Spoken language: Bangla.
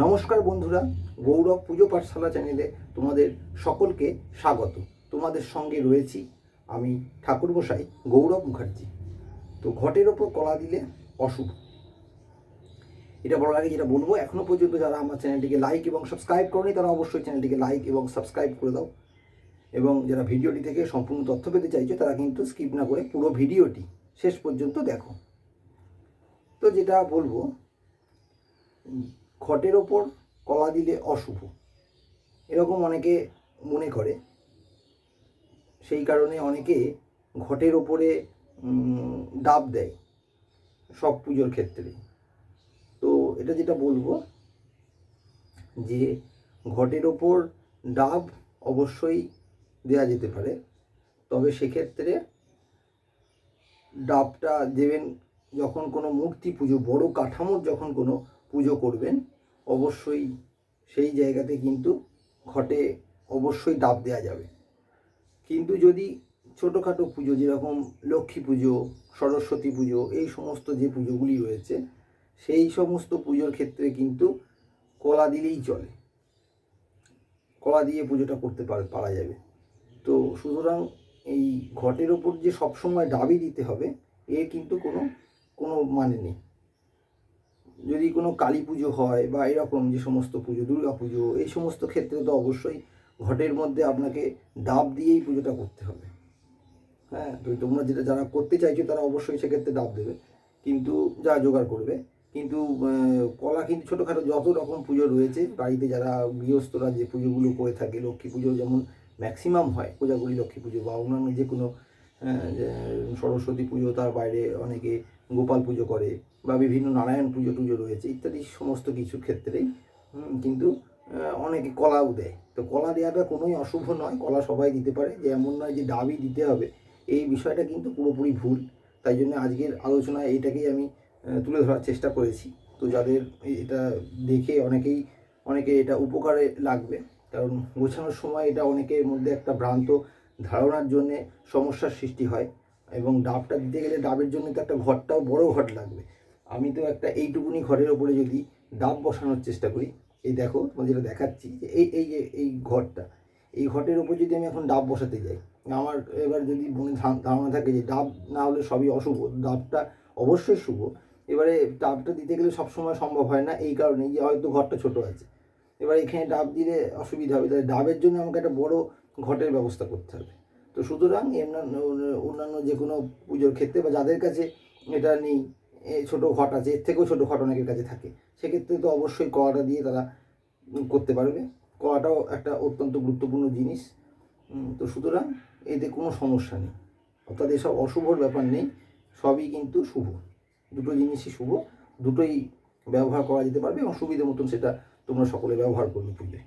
নমস্কার বন্ধুরা, গৌরব পুজো পাঠশালা চ্যানেলে তোমাদের সকলকে স্বাগত। তোমাদের সঙ্গে রয়েছি আমি ঠাকুরমশাই গৌরব মুখার্জি। তো ঘটের ওপর কলা দিলে অশুভ। এটা বলার আগে যেটা বলব, এখনও পর্যন্ত যারা আমার চ্যানেলটিকে লাইক এবং সাবস্ক্রাইব করেনি, তারা অবশ্যই চ্যানেলটিকে লাইক এবং সাবস্ক্রাইব করে দাও। এবং যারা ভিডিওটি থেকে সম্পূর্ণ তথ্য পেতে চাইছো, তারা কিন্তু স্কিপ না করে পুরো ভিডিওটি শেষ পর্যন্ত দেখো। তো যেটা বলব ঘটের ওপর কলা দিলে অশুভ। এরকম অনেকে মনে করে। সেই কারণে অনেকে ঘটের ওপরে ডাব দেয় সব পুজোর ক্ষেত্রে। তো এটা যেটা বলব, যে ঘটের ওপর ডাব অবশ্যই দেয়া যেতে পারে। তবে সেক্ষেত্রে ডাবটা দেবেন যখন কোনো মূর্তি পুজো, বড় কাঠামোর যখন কোনো পুজো করবেন, অবশ্যই সেই জায়গাতে কিন্তু ঘটে অবশ্যই ডাব দেওয়া যাবে। কিন্তু যদি ছোটোখাটো পুজো যেরকম লক্ষ্মী পুজো, সরস্বতী পুজো, এই সমস্ত যে পুজোগুলি রয়েছে, সেই সমস্ত পুজোর ক্ষেত্রে কিন্তু কলা দিলেই চলে। কলা দিয়ে পুজোটা করতে পার- যাবে। তো সুতরাং এই ঘটের ওপর যে সবসময় ডাবই দিতে হবে, এর কিন্তু কোনো কোনো মানে নেই। যদি কোনো কালী পুজো হয় বা এরকম যে সমস্ত পুজো, দুর্গা পুজো, এই সমস্ত ক্ষেত্রে তো অবশ্যই ঘটের মধ্যে আপনাকে ডাব দিয়েই পুজোটা করতে হবে। হ্যাঁ তো তোমরা যেটা, যারা করতে চাইছো তারা অবশ্যই সেক্ষেত্রে ডাব দেবে। কিন্তু যা জোগাড় করবে। কিন্তু কলা কিন্তু ছোটোখাটো যত রকম পুজো রয়েছে, বাড়িতে যারা গৃহস্থরা যে পুজোগুলো করে থাকে, লক্ষ্মী পুজো যেমন ম্যাক্সিমাম হয় পূজাগুলি লক্ষ্মী পুজো বা অন্যান্য যে কোনো সরস্বতী পুজো, তার বাইরে অনেকে গোপাল পুজো করে বা বিভিন্ন নারায়ণ পুজো টুজো রয়েছে, ইত্যাদি সমস্ত কিছু ক্ষেত্রেই কিন্তু অনেকে কলাও দেয়। তো কলা দেওয়াটা কোনোই অশুভ নয়, কলা সবাই দিতে পারে, যে এমন নয় যে ডাবই দিতে হবে। এই বিষয়টা কিন্তু পুরোপুরি ভুল। তাই জন্য আজকের আলোচনায় এইটাকেই আমি তুলে ধরার চেষ্টা করেছি। তো যাদের এটা দেখে অনেকেই, অনেকে এটা উপকারে লাগবে, কারণ গোছানোর সময় এটা অনেকের মধ্যে একটা ভ্রান্ত ধারণার জন্যে সমস্যার সৃষ্টি হয়। এবং ডাবটা দিতে গেলে ডাবের জন্য তো একটা ঘরটাও বড় ঘট লাগবে। আমি তো একটা এইটুকুনি ঘরের ওপরে যদি ডাব বসানোর চেষ্টা করি, এই দেখো তোমার যেটা দেখাচ্ছি যে এই এই যে এই ঘরটা, এই ঘটের ওপর যদি আমি এখন ডাব বসাতে যাই, আমার এবার যদি মনে ধারণা থাকে যে ডাব না হলে সবই অশুভ, ডাবটা অবশ্যই শুভ, এবারে ডাবটা দিতে গেলে সবসময় সম্ভব হয় না এই কারণে যে হয়তো ঘরটা ছোট আছে। এবার এখানে ডাব দিলে অসুবিধা হবে, তাহলে ডাবের জন্য আমাকে একটা বড় ঘটের ব্যবস্থা করতে হবে। তো সুতরাং অন্যান্য যে কোনো পুজোর ক্ষেত্রে বা যাদের কাছে এটা নেই ছোটো ঘট আছে, এর থেকেও ছোটো ঘট অনেকের কাছে থাকে, সেক্ষেত্রে তো অবশ্যই কড়াটা দিয়ে তারা করতে পারবে। কড়াটাও একটা অত্যন্ত গুরুত্বপূর্ণ জিনিস। তো সুতরাং এতে কোনো সমস্যা নেই। অর্থাৎ এসব অশুভর ব্যাপার নেই, সবই কিন্তু শুভ। দুটো জিনিসই শুভ, দুটোই ব্যবহার করা যেতে পারবে এবং সুবিধে মতন সেটা তোমরা সকলে ব্যবহার করবে পুজোয়